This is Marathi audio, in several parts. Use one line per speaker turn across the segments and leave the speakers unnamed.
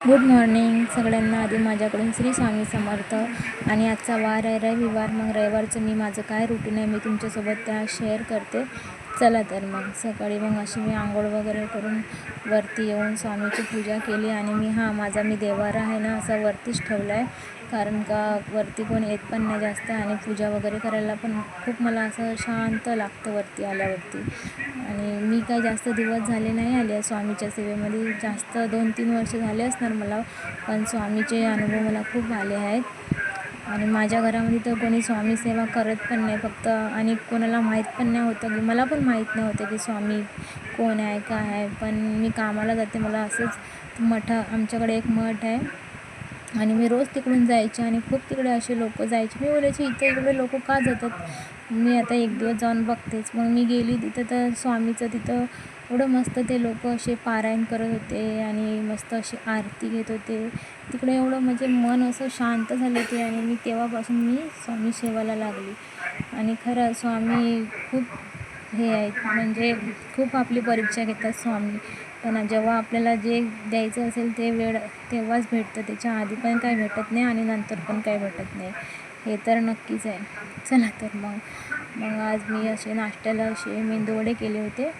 गुड मॉर्निंग सगळ्यांना. आधी माझ्याकडून श्री स्वामी समर्थ आणि आजचा वार आहे. रविवार मग रविवारचं मी माझं काय रुटीन आहे मी तुमच्यासोबत त्या शेअर करते. चला तर मग. सकाळी मग अशी मी आंघोळ वगैरे करून वरती येऊन स्वामीची पूजा केली आणि मी हा माझा मी देवारा आहे ना असा वरतीच ठेवला आहे कारण का वरती कोण येत पण नाही जास्त आणि पूजा वगैरे करायला पण खूप मला असं शांत लागतं वरती आल्यावरती. आणि मी काय जास्त दिवस झाले नाही आले आहे स्वामीच्या सेवेमध्ये. जास्त दोन तीन वर्ष झाले असणार मला पण स्वामीचे अनुभव मला खूप आले आहेत. आणि माझ्या घरामध्ये तर कोणी स्वामी सेवा करत पण नाही फक्त आणि कोणाला माहीत पण नाही होतं की मला पण माहीत नव्हतं की स्वामी कोण आहे काय आहे. पण मी कामाला जाते मला असंच मठ आमच्याकडे एक मठ आहे. आणि मी रोज तिकडून जायचे आणि खूप तिकडे असे लोक जायचे. मी बोलायचे इथे इकडे लोक का जातात? मी आता एक दिवस जाऊन बघतेच. मग मी गेली तिथं तर स्वामीचं तिथं एवढं मस्त ते लोक असे पारायण करत होते आणि मस्त अशी आरती घेत होते. तिकडे एवढं म्हणजे मन असं शांत झालं ते आणि मी तेव्हापासून मी स्वामी सेवाला लागली. आणि खरं स्वामी खूप हे आहेत म्हणजे खूप आपली परीक्षा घेतात स्वामी. पण जेव्हा आपल्याला जे द्यायचं असेल ते वेळ तेव्हाच भेटतं त्याच्या आधी पण काय भेटत नाही आणि नंतर पण काय भेटत नाही. हे तर नक्कीच आहे. चला तर मग. मग आज मी असे नाश्त्याला असे मेंदूवडे केले होते.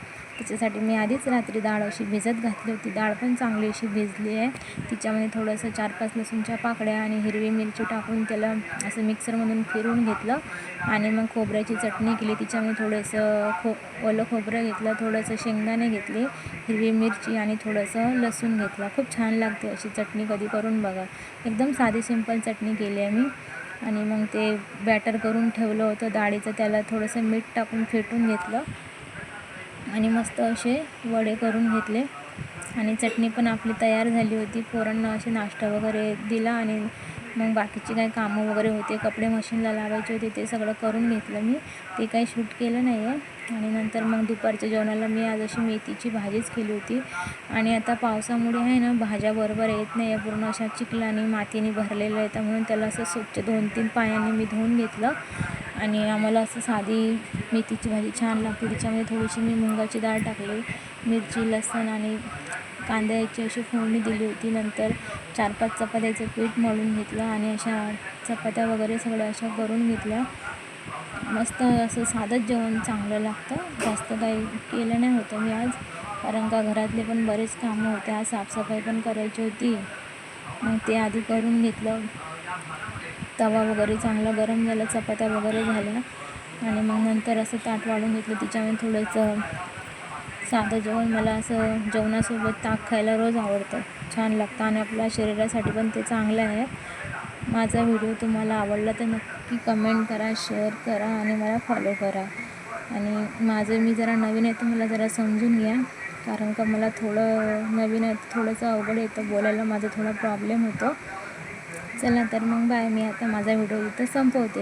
त्याच्यासाठी मी आधीच रात्री डाळ अशी भिजत घातली होती. डाळ पण चांगली अशी भिजली आहे. तिच्यामध्ये थोडंसं चार पाच लसूणच्या पाकळ्या आणि हिरवी मिरची टाकून त्याला असं मिक्सरमधून फिरून घेतलं आणि मग खोबऱ्याची चटणी केली. तिच्यामध्ये थोडंसं खो ओलं खोबरं घेतलं थोडंसं शेंगदाणे घेतले हिरवी मिरची आणि थोडंसं लसूण घेतलं. खूप छान लागते अशी चटणी कधी करून बघा. एकदम साधी सिंपल चटणी केली आहे मी. आणि मग ते बॅटर करून ठेवलं होतं. डाळीचं त्याला थोडंसं मीठ टाकून फेटून घेतलं. आणि मस्त असे वडे करून घेतले. आणि चटणी पण आपली तयार झाली होती. पोरांना असे नाश्ता वगैरे दिला आणि मग बाकीची काही कामं वगैरे होते कपडे मशीनला लावायचे होते ते सगळं करून घेतलं मी. ते काही शूट केलं नाही आहे. आणि नंतर मग दुपारच्या जेवणाला मी आज अशी मेथीची भाजीच केली होती. आणि आता पावसामुळे आहे ना भाज्या बरोबर येत नाही आहे. पूर्ण अशा चिखलाने मातीने भरलेलं आहेत. म्हणून त्याला असं स्वच्छ दोन तीन पायांनी मी धुवून घेतलं. आणि आम्हाला असं साधी मेथीची भाजी छान लागते. तिच्यामध्ये थोडीशी मी मुगाची डाळ टाकली मिरची लसण आणि कांद्याची अशी फोडणी दिली होती. नंतर चार पाच चपात्याचं पीठ मळून घेतलं आणि अशा चपात्या वगैरे सगळ्या अशा करून घेतल्या. मस्त असं साधंच जेवण चांगलं लागतं. जास्त काही केलं नाही होतं मी आज. कारण का घरातले पण बरेच कामं होते. आज साफसफाई पण करायची होती. मग ते आधी करून घेतलं. तवा वगैरे चांगला गरम झाला चपात्या वगैरे झाल्या. आणि मग नंतर असं ताट वाढून घेतलं तिच्यामुळे थोडंसं साधं जेवण. मला असं जेवणासोबत ताक खायला रोज आवडतं. छान लागतं आणि आपल्या शरीरासाठी पण ते चांगलं आहे. माझा व्हिडिओ तुम्हाला आवडला तर नक्की कमेंट करा शेअर करा आणि मला फॉलो करा. आणि माझं मी जरा नवीन आहे तर मला जरा समजून घ्या. कारण का मला थोडं नवीन आहे थोडंसं अवघड येतं बोलायला माझा थोडा प्रॉब्लेम होतो. चला तर मग बाय मी आता माझा व्हिडिओ इथं संपवते.